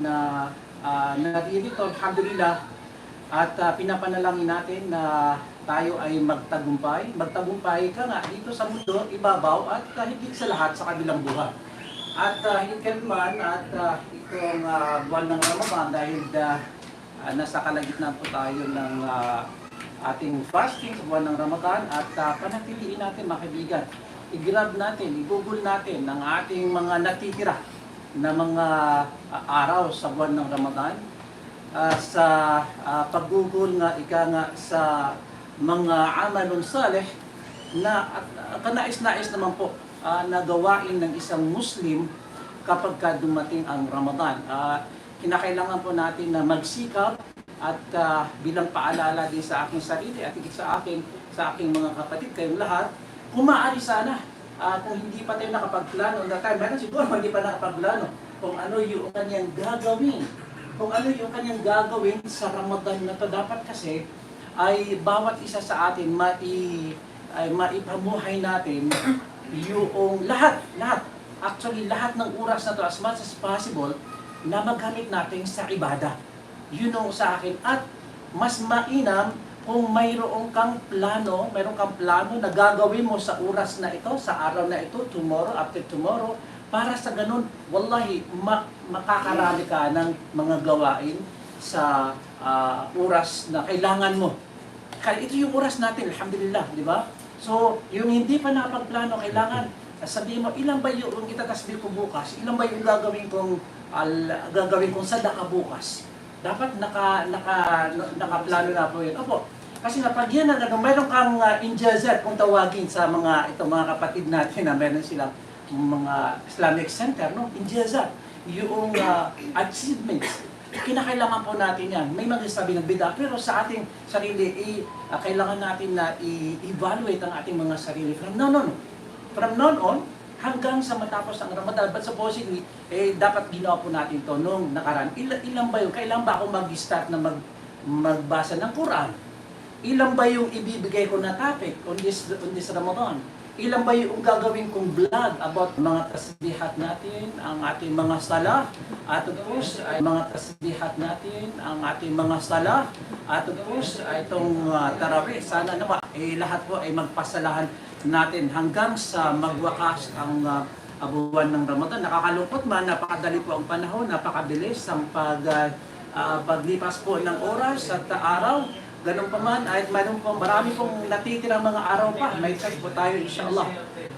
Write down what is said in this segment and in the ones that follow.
na uh, naririto, alhamdulillah, at ah, pinapanalangin natin na tayo ay magtagumpay. Magtagumpay ka nga dito sa mundo, ibabaw, at uh, higit sa lahat sa kabilang buhay. At uh, man at ah, itong ah, buwan ng Ramadan dahil ah, ah, nasa kalagitnaan po tayo ng ah, ating fasting sa buwan ng Ramadan at uh, panatiliin natin mga kaibigan. I-grab natin, i-google natin ang ating mga natitira na mga ah, araw sa buwan ng Ramadan. Ah, sa ah, paggugol nga, ika nga sa mga amalon saleh na ah, kanais-nais naman po ah, na gawain ng isang Muslim kapag ka dumating ang Ramadan. Ah, kinakailangan po natin na magsikap at ah, bilang paalala din sa aking sarili at sa akin, sa aking mga kapatid, kayong lahat, kung maaari sana, ah, kung hindi pa tayo nakapagplano, that time, meron siguro hindi pa nakapagplano, kung ano yung kanyang gagawin. Kung ano yung kanyang gagawin sa Ramadan na to, dapat kasi ay bawat isa sa atin mai, ay maipamuhay natin yung lahat, lahat, actually lahat ng oras na to as much as possible na maggamit natin sa ibada. Yun ang sa akin. At mas mainam kung mayroong kang plano, mayroong kang plano na gagawin mo sa oras na ito, sa araw na ito, tomorrow, after tomorrow, para sa ganun, wallahi, ma- makakarami ka ng mga gawain sa ah, oras na kailangan mo. Kaya ito yung oras natin, alhamdulillah, di ba? So, yung hindi pa nakapagplano, kailangan sabihin mo, ilan ba yung itatasbih ko bukas? Ilan ba yung gagawin kong al, gagawin kong sadaka bukas? Dapat naka naka nakaplano na po yun. Opo. Kasi nga pag yan na meron kang uh, injazat kung tawagin sa mga ito mga kapatid natin na meron silang mga Islamic Center, no? Injazat. Yung uh, achievements kinakailangan po natin yan. May magsasabi ng bida, pero sa ating sarili, i, ah, kailangan natin na i-evaluate ang ating mga sarili from noon on. From noon on, hanggang sa matapos ang Ramadan. But supposedly, eh, dapat ginawa po natin to nung nakaraan. Ilan, ilan ba yun? Kailan ba ako mag-start na mag, magbasa ng Quran? Ilan ba yung ibibigay ko na topic on this, on this Ramadan? Ilan ba yung gagawin kong vlog about mga tasbihat natin, ang ating mga sala, at of course, ay mga tasbihat natin, ang ating mga sala, at of course, ay itong uh, tarawih. Sana naman, eh, lahat po ay magpasalahan natin hanggang sa magwakas ang uh, buwan ng Ramadan. Nakakalungkot man, napakadali po ang panahon, napakabilis ang pag, uh, paglipas po ng oras at uh, araw. Ganun pa man, ay mayroon po, marami pong natitirang mga araw pa. May test po tayo, inshallah.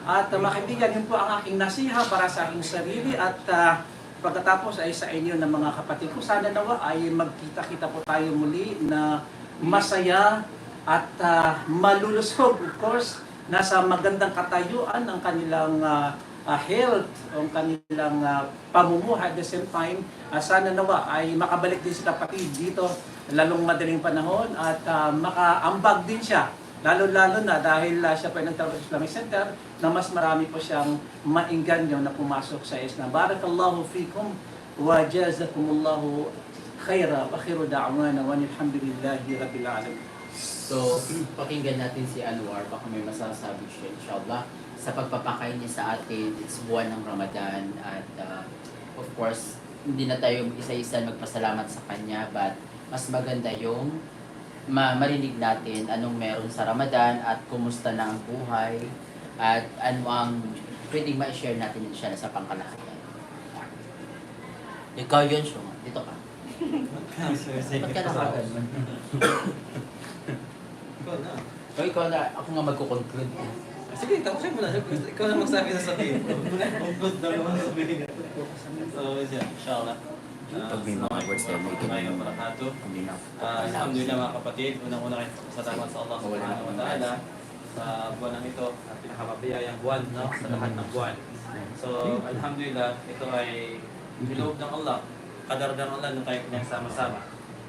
At uh, mga yun po ang aking nasiha para sa aking sarili at uh, pagkatapos ay sa inyo ng mga kapatid ko. Sana nawa ay magkita-kita po tayo muli na masaya at uh, malulusog, of course, nasa magandang katayuan ng kanilang uh, uh, health, ang kanilang uh, pamumuhay at the same time, uh, sana nawa ay makabalik din si kapatid dito lalong madaling panahon at uh, makaambag din siya. Lalo-lalo na dahil uh, siya pa nagtawag sa Islamic Center na mas marami po siyang mainganyo na pumasok sa Islam. Barakallahu fikum wa jazakumullahu khaira wa khiru da'wana wa alhamdulillahi rabbil alamin. So, pakinggan natin si Anwar, baka may masasabi siya, inshallah. Sa pagpapakain niya sa atin, it's buwan ng Ramadan at uh, of course, hindi na tayo isa-isa magpasalamat sa kanya but mas maganda yung ma marinig natin anong meron sa Ramadan at kumusta na ang buhay at ano ang pwedeng ma-share natin yun siya sa pangkalahatan. Ikaw yun, Shung. Dito ka. Ba't ka nakaganon? Ikaw na. O ikaw na, ako nga magkukonclude. Sige, tapusin mo na. Ikaw na magsabi na sabihin good daw naman sabihin. So, siya, inshallah. Pag may mga words tayo, may ganyan. na. Ah, alhamdulillah mga kapatid, unang-una kayo pasalamat sa Allah subhanahu wa ta'ala sa buwan ng ito at pinakamabiyayang buwan no? sa lahat ng buwan. So, alhamdulillah, ito ay bilog ng Allah. Kadar ng Allah na tayo pinagsama-sama.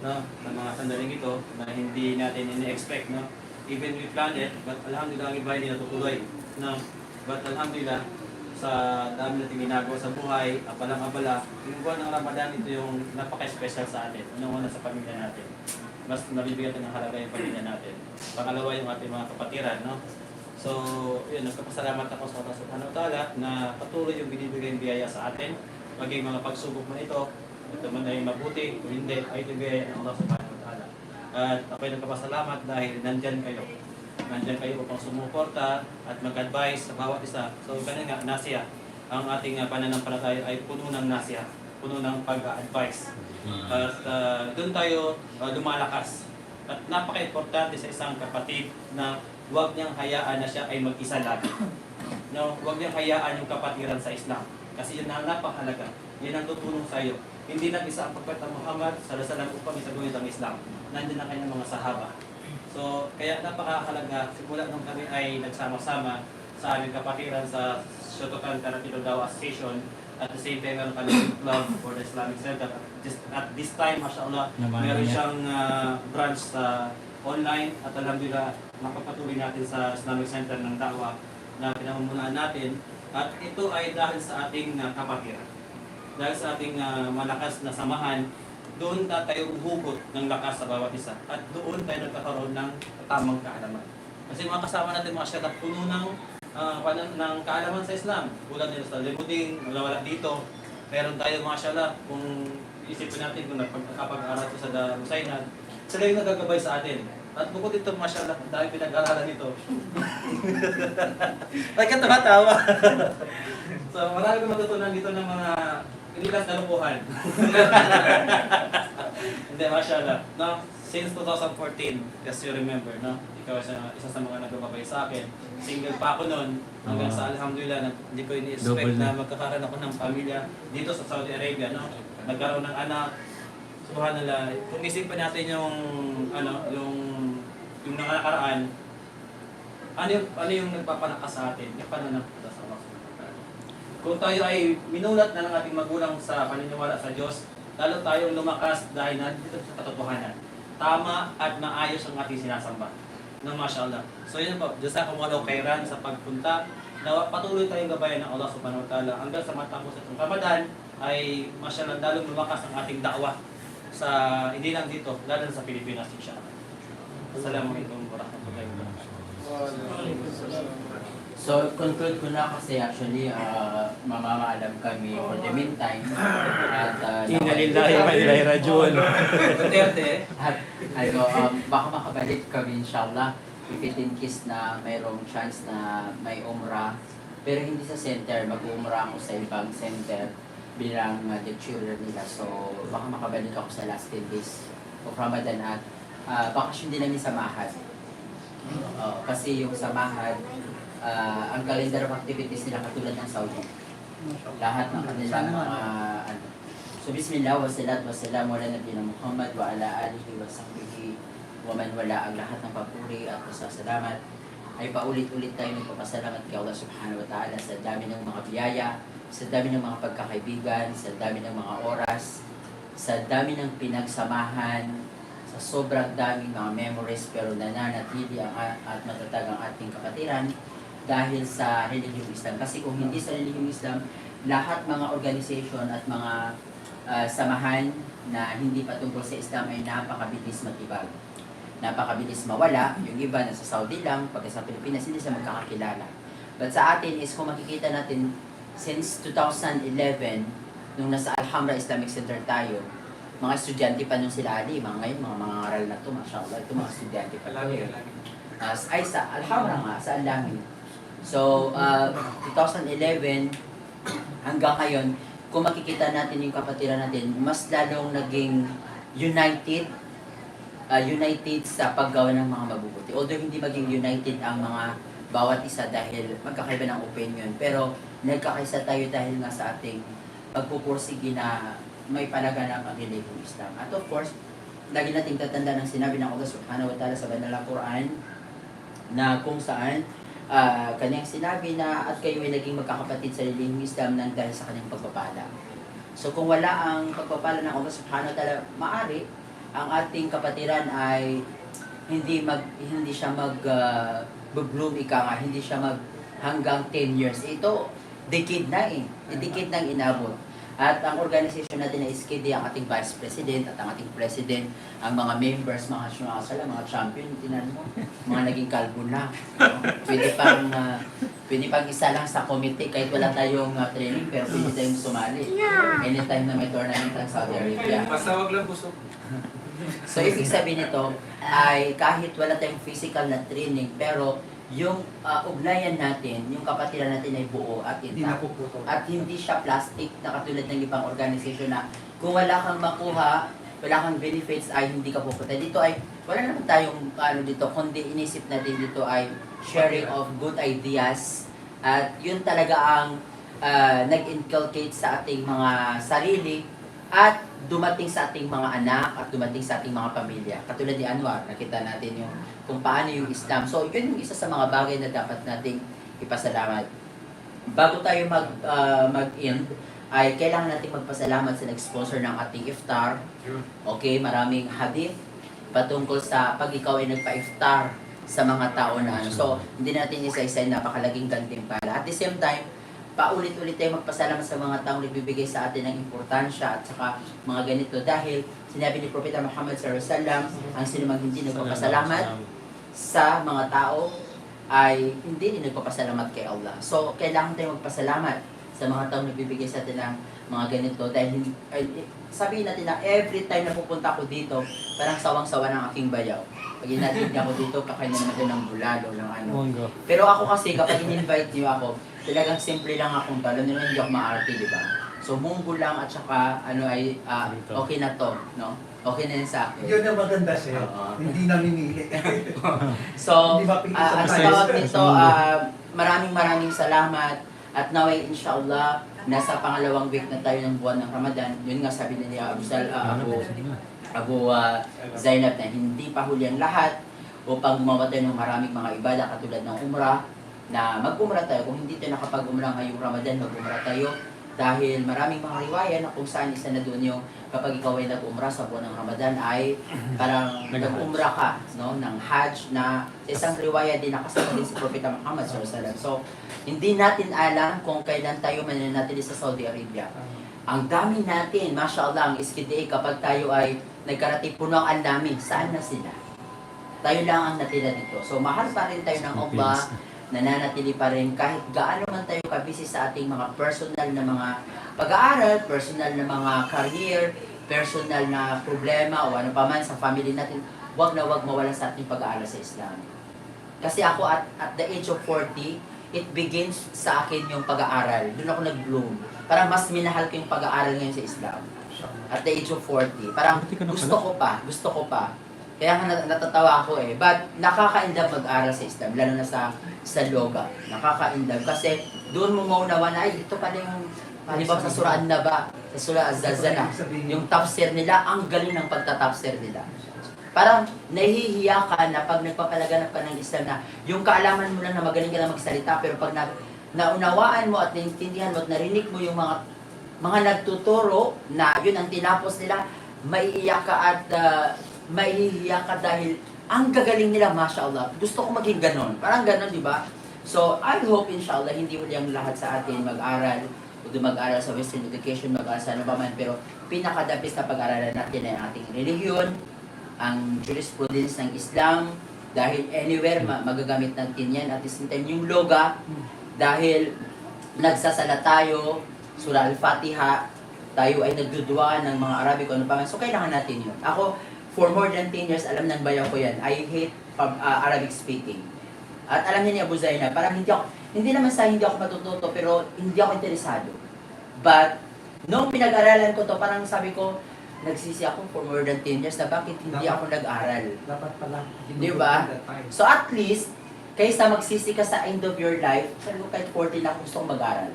No? Ng mga sandaling ito na hindi natin ini-expect. No? Even we plan it, but alhamdulillah ang iba hindi natutuloy. No? But alhamdulillah, sa dami natin ginagawa sa buhay, abalang-abala, yung buwan ng Ramadan, ito yung napaka-special sa atin. Unang-una sa pamilya natin. Mas nabibigyan ng halaga yung pamilya natin. Pangalawa yung ating mga kapatiran, no? So, yun, nagpapasalamat ako sa Allah subhanahu wa ta'ala na patuloy yung binibigay biyaya sa atin. Maging mga pagsubok man ito, ito man ay mabuti o hindi, ay ito biyaya ng Allah subhanahu wa ta'ala. At ako'y nagpapasalamat dahil nandyan kayo. Nandyan kayo upang sumuporta at mag-advise sa bawat isa. So, ganun nga, nasya. Ang ating uh, pananampalataya ay puno ng nasya, puno ng pag-advise. At uh, doon tayo uh, lumalakas. At napaka-importante sa isang kapatid na huwag niyang hayaan na siya ay mag-isa lagi. No, huwag niyang hayaan yung kapatiran sa Islam. Kasi yun ang napakahalaga. Yan ang tutulong sa iyo. Hindi lang isa ang pagpata Muhammad, salasalan upang isagawin ang Islam. Nandiyan na kanyang mga sahaba. So, kaya napakahalaga, simula nung kami ay nagsama-sama sa aming kapatiran sa Shotokan Karapilo Dawa Association, at the same time, meron kami club for the Islamic Center. Just at this time, mashallah, Naman meron siyang ah, branch sa online at alhamdulillah, nakapatuloy natin sa Islamic Center ng Dawa na pinamumulaan natin. At ito ay dahil sa ating uh, kapatiran. Dahil sa ating ah, malakas na samahan, doon na tayo uhugot ng lakas sa bawat isa. At doon tayo nagkakaroon ng tamang kaalaman. Kasi mga kasama natin mga syarap, puno ng, kanan- ng kaalaman sa Islam. Tulad nila sa Limuding, wala wala dito. Meron tayo mga syarap, kung isipin natin kung nagpagkapag-aral ko sa Darussainad, sila yung nagagabay sa atin. At bukod dito, mashallah, dahil pinag-aralan nito. Ay, ka tumatawa. so, marami kong matutunan dito ng mga hindi lang kalukuhan. Hindi, mashallah. No? Since 2014, as you remember, no? ikaw isa, isa sa mga nagababay sa akin. Single pa ako noon. Hanggang Ah. sa alhamdulillah, na, hindi ko Double ini-expect na. na magkakaroon ako ng pamilya dito sa Saudi Arabia. No? Nagkaroon ng anak. Subhanallah. Kung isipin natin yung, ano, yung, yung nakakaraan, ano yung, ano yung nagpapalakas sa atin? Yung pananampalataya sa Allah subhanahu wa ta'ala. Kung tayo ay minulat na ng ating magulang sa paniniwala sa Diyos, lalo tayong lumakas dahil nandito sa katotohanan. Tama at maayos ang ating sinasamba. Ng mashallah. So yun po, Diyos ako walaw kairan sa pagpunta. Na patuloy tayong gabayan ng Allah subhanahu wa ta'ala hanggang sa matapos itong Ramadan ay mashallah lalong lumakas ang ating da'wah sa hindi lang dito, lalo na sa Pilipinas inshallah. Assalamualaikum warahmatullahi wabarakatuh. So, conclude ko na kasi actually, uh, mamamaalam kami for the meantime. At, uh, Inna lillahi wa inna ilaihi rajiun. Duterte. At, ano, um, baka makabalik kami inshallah. If it in case na mayroong chance na may umrah. Pero hindi sa center, mag-umrah ako sa ibang center bilang uh, lecturer nila. So, baka makabalik ako sa last 10 days of Ramadan at uh, bakasyon din namin sa Mahad. Oo, kasi yung sa Mahad, ah, ang calendar of activities nila katulad ng Saudi. Lahat ng kanilang mga ano. So bismillah wa salat wa salam ala nabiyina Muhammad wa ala alihi wa sahbihi wa man wala ang lahat ng papuri at pasasalamat ay paulit-ulit tayo nagpapasalamat kay Allah subhanahu wa ta'ala sa dami ng mga biyaya, sa dami ng mga pagkakaibigan, sa dami ng mga oras, sa dami ng pinagsamahan, sa sobrang daming mga memories pero nananatili ang at matatag ang ating kapatiran dahil sa relihiyong Islam. Kasi kung hindi sa relihiyong Islam, lahat mga organization at mga ah, samahan na hindi patungkol sa Islam ay napakabilis matibag. Napakabilis mawala. Yung iba nasa Saudi lang, pagka sa Pilipinas, hindi sila magkakakilala. But sa atin is kung makikita natin, since 2011, nung nasa Alhambra Islamic Center tayo, mga estudyante pa nung sila Ali, mga ngayon, mga mga aral na to, mashallah, ito mga estudyante pa to. Uh, ay, sa Alhambra nga, sa Alamin. So, uh, 2011 hanggang ngayon, kung makikita natin yung kapatiran natin, mas lalong naging united uh, united sa paggawa ng mga mabubuti. Although hindi maging united ang mga bawat isa dahil magkakaiba ng opinion, pero nagkakaisa tayo dahil nga sa ating pagpupursige na may palaganap ang relihiyong Islam. At of course, lagi nating tatanda ng sinabi ng Allah subhanahu wa ta'ala sa banal na Quran na kung saan ah kanyang sinabi na at kayo ay naging magkakapatid sa relihiyong Islam nang dahil sa kanyang pagpapala. So kung wala ang pagpapala ng Allah subhanahu wa ta'ala, maari ang ating kapatiran ay hindi mag hindi siya mag ah, bloom ika nga, hindi siya mag hanggang 10 years. Ito decade na eh. Decade nang inabot. At ang organization natin ay SKD, ang ating Vice President at ang ating President, ang mga members, mga sumakasala, mga champion, tinan mo, mga naging kalbo na. no? Pwede pang, ah, pwede pang isa lang sa committee kahit wala tayong ah, training, pero pwede tayong sumali. Anytime na may tournament ang Saudi Arabia. Basta wag lang busog. So, ibig sabihin nito ay kahit wala tayong physical na training, pero yung ah, ugnayan natin, yung kapatiran natin ay buo at Hindi napuputol. At hindi siya plastic na katulad ng ibang organisasyon na kung wala kang makuha, wala kang benefits ay hindi ka pupunta. Dito ay wala naman tayong ano dito, kundi inisip natin dito ay sharing of good ideas at yun talaga ang ah, nag-inculcate sa ating mga sarili at dumating sa ating mga anak at dumating sa ating mga pamilya. Katulad ni Anwar, nakita natin yung kung paano yung Islam. So, yun yung isa sa mga bagay na dapat nating ipasalamat. Bago tayo mag, ah, mag-end, ay kailangan nating magpasalamat sa nag-sponsor ng ating iftar. Okay, maraming hadith patungkol sa pag ikaw ay nagpa-iftar sa mga tao na ano. So, hindi natin isa-isa yung napakalaging gantimpala. At the same time, paulit-ulit tayo magpasalamat sa mga taong nagbibigay sa atin ng importansya at saka mga ganito dahil sinabi ni Propeta Muhammad SAW ang sinumang hindi nagpapasalamat sa mga tao ay hindi din nagpapasalamat kay Allah. So, kailangan tayo magpasalamat sa mga taong nagbibigay sa atin ng mga ganito dahil ay, eh, sabihin natin na every time na pupunta ako dito, parang sawang-sawa ng aking bayaw. Pag inatin niya ako dito, kakain na naman din ng bulalo, ng ano. Pero ako kasi, kapag in-invite niyo ako, talagang simple lang akong talo, nila hindi ako maarte, di ba? So, munggo lang at saka, ano ay, ah, okay na to, no? Okay na yun sa akin. Yun ang maganda, sir. Oo. Hindi namimili. So, Hindi ba ah, sa ang tawag nito, ah, maraming maraming salamat. At naway, inshallah, nasa pangalawang week na tayo ng buwan ng Ramadan. Yun nga sabi ni Abu Sal, ah, Abu, Abu ah, Zainab na hindi pa huli ang lahat upang gumawa tayo ng maraming mga ibada katulad ng umrah na mag-umrah tayo. Kung hindi tayo nakapag-umrah ngayong Ramadan, mag-umrah tayo dahil maraming mga riwaya na kung saan isa na doon yung kapag ikaw ay nag-umrah sa buwan ng Ramadan ay parang nag-umrah ka no, ng Hajj na sa isang riwaya din nakasama din si Propeta Muhammad SAW. So, hindi natin alam kung kailan tayo mananatili sa Saudi Arabia. Ang dami natin, mashallah, ang SKDA kapag tayo ay nagkarating puno ang dami, saan na sila? Tayo lang ang natira dito. So, mahal pa rin tayo ng Allah, nananatili pa rin kahit gaano man tayo kabisi sa ating mga personal na mga pag-aaral, personal na mga career, personal na problema o ano pa man sa family natin, wag na wag mawala sa ating pag-aaral sa Islam. Kasi ako at, at the age of 40, it begins sa akin yung pag-aaral. Doon ako nag-bloom. Parang mas minahal ko yung pag-aaral ngayon sa Islam. At the age of 40. Parang gusto ko pa, gusto ko pa. Kaya nga nat- natatawa ako eh. But nakaka-indab mag-aral sa Islam, lalo na sa sa loga. Nakaka-indab. Kasi doon mo maunawa na, ay, ito pala yung, halimbawa sa suraan na ba, sa surah Az-Zalzala, yung tafsir nila, ang galing ng pagtatafsir nila. Parang nahihiya ka na pag nagpapalaganap ka ng Islam na yung kaalaman mo lang na magaling ka lang magsalita pero pag na, naunawaan mo at naintindihan mo at narinig mo yung mga mga nagtuturo na yun ang tinapos nila, maiiyak ka at uh, mahihiya ka dahil ang gagaling nila, Masya Allah. Gusto ko maging ganon. Parang ganon, di ba? So, I hope, inshallah, hindi uli ang lahat sa atin mag-aral o mag-aral sa Western education, mag-aral sa ano pa man, pero pinakadapis na pag-aralan natin ay ating relihiyon, ang jurisprudence ng Islam, dahil anywhere ma- magagamit natin yan. At the same time, yung loga, dahil nagsasala tayo, Surah Al-Fatiha, tayo ay nagdudua ng mga Arabic ano pa man. So, kailangan natin yun. Ako, for more than 10 years, alam ng bayaw ko yan. I hate uh, Arabic speaking. At alam niya ni Abu Zainab, parang hindi ako, hindi naman sa hindi ako matututo, pero hindi ako interesado. But, nung pinag-aralan ko to, parang sabi ko, nagsisi ako for more than 10 years na bakit hindi ako nag-aral. Dapat pala. Di ba? So at least, kaysa magsisi ka sa end of your life, sabi ko kahit 40 na gusto kong mag-aral.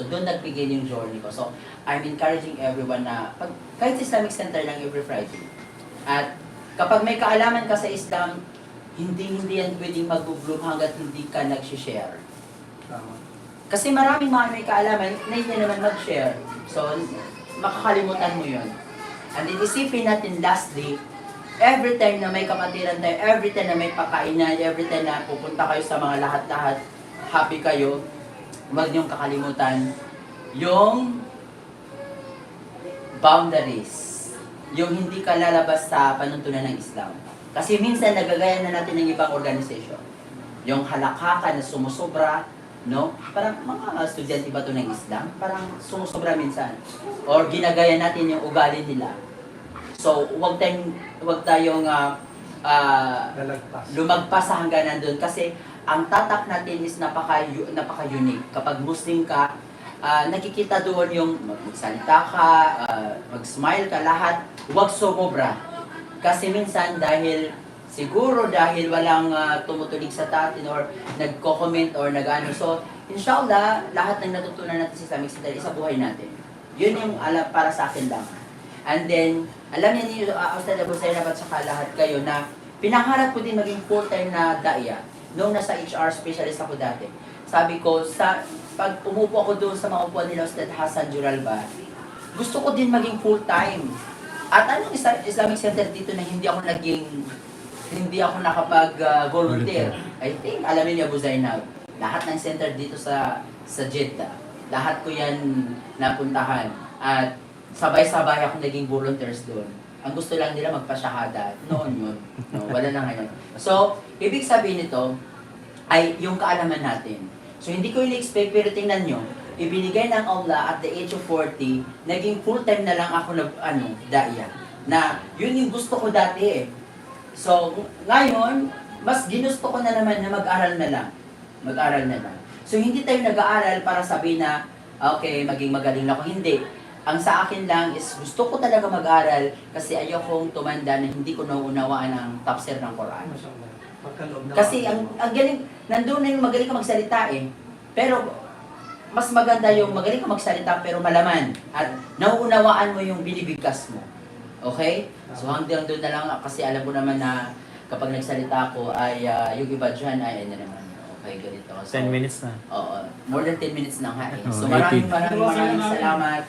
So doon nagbigay yung journey ko. So I'm encouraging everyone na, pag, kahit sa Islamic Center lang every Friday. At kapag may kaalaman ka sa Islam, hindi hindi yan pwedeng mag-bloom hanggat hindi ka nag-share. Tama. Kasi maraming mga may kaalaman, na hindi naman mag-share. So, makakalimutan mo yon. And then isipin natin lastly, every time na may kapatiran tayo, every time na may pakainan, every time na pupunta kayo sa mga lahat-lahat, happy kayo, huwag niyong kakalimutan yung boundaries. Yung hindi ka lalabas sa panuntunan ng Islam. Kasi minsan nagagaya na natin ng ibang organization. Yung halakakan na sumusobra, no? Parang mga estudyante ba to ng Islam? Parang sumusobra minsan. Or ginagaya natin yung ugali nila. So, wag tayong, wag tayong ah, Lalagpas. lumagpas sa hangganan doon kasi ang tatak natin is napaka napaka unique. Kapag Muslim ka, ah, nakikita doon yung magsalita ka, ah, mag-smile ka lahat, huwag sumobra. Kasi minsan dahil siguro dahil walang ah, tumutulig sa tatin or nagko-comment or nag-ano. So, inshallah, lahat ng natutunan natin sa Islamic Study sa buhay natin. Yun yung alam para sa akin lang. And then, alam niyo niyo, uh, Ustad Abu Zainab at saka lahat kayo na pinangarap ko din maging full-time na daya. Noong nasa HR specialist ako dati. Sabi ko, sa pag umupo ako doon sa mga upuan nila Ustad Hassan Juralba, gusto ko din maging full-time. At anong Isla- Islamic Center dito na hindi ako naging hindi ako nakapag-volunteer. I think, alam niyo Abu Zainab, lahat ng center dito sa sa Jeddah, lahat ko yan napuntahan. At sabay-sabay ako naging volunteers doon. Ang gusto lang nila magpasyahada. Noon yun. No, wala na ngayon. So, ibig sabihin nito ay yung kaalaman natin. So, hindi ko ini-expect pero tingnan nyo, ibinigay ng Allah at the age of 40, naging full-time na lang ako nag, ano, daya. Na, yun yung gusto ko dati eh. So, ngayon, mas ginusto ko na naman na mag-aral na lang. Mag-aral na lang. So, hindi tayo nag-aaral para sabihin na, okay, maging magaling ako. Hindi. Ang sa akin lang is gusto ko talaga mag-aral kasi ayokong tumanda na hindi ko nauunawaan ang tafsir ng Quran. Kasi ang, ang galing, nandun na yung magaling ka magsalita eh. Pero mas maganda yung magaling ka magsalita pero malaman at nauunawaan mo yung binibigkas mo. Okay? So hanggang doon na lang kasi alam ko naman na kapag nagsalita ako ay ah, yung iba dyan ay ano naman. Okay, ganito. So, 10 minutes na. Oo, more than 10 minutes na nga eh. So Oh, maraming 18. maraming maraming salamat.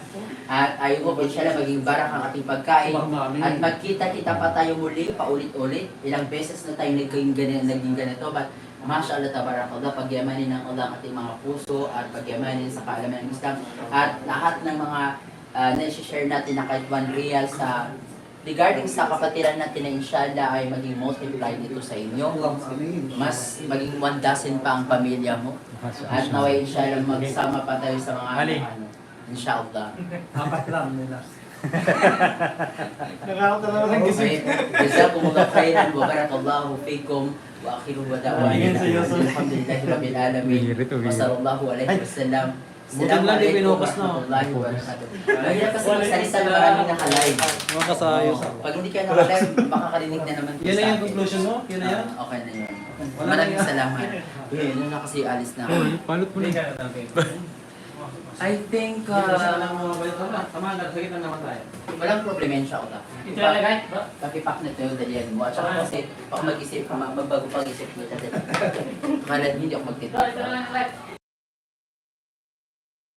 At I hope inshallah maging barak ang ating pagkain. At magkita-kita pa tayo muli, paulit-ulit. Ilang beses na tayo naging ganito, naging ganito. But Masya Allah, tabarakallah, pagyamanin ng Allah ang ating mga puso at pagyamanin sa kaalaman ng Islam. At lahat ng mga uh, na-share natin na kahit one real sa regarding sa kapatiran natin na inshallah ay maging multiplied ito sa inyo. Mas maging one dozen pa ang pamilya mo. At naway inshallah magsama pa tayo sa mga Ali. ano, inshallah. Apat lang nila. Okay. Jazakumullah khairan wa barakallahu fikum wa akhiru wa da'wana alhamdulillahi rabbil alamin wa sallallahu alaihi wasallam Buti lang di pinukas na. wabarakatuh. Mahirap kasi magsalita na maraming nakalive. Mga kasayos. Oo. Pag hindi ka nakalive, makakarinig na naman Yun na yung conclusion mo? Yun na yun? Ah, okay na yun. Maraming na yan. salamat. Yun na kasi alis na ako. Palot mo na. I think, uh, na. Tama, nagkakit lang naman tayo. walang problema yun siya ko Ito lalagay? Pakipak na ito yung dalian mo. At saka kasi, baka mag-isip ka, magbago pag-isip mo. Akala hindi ako magtitip. Ito na lang,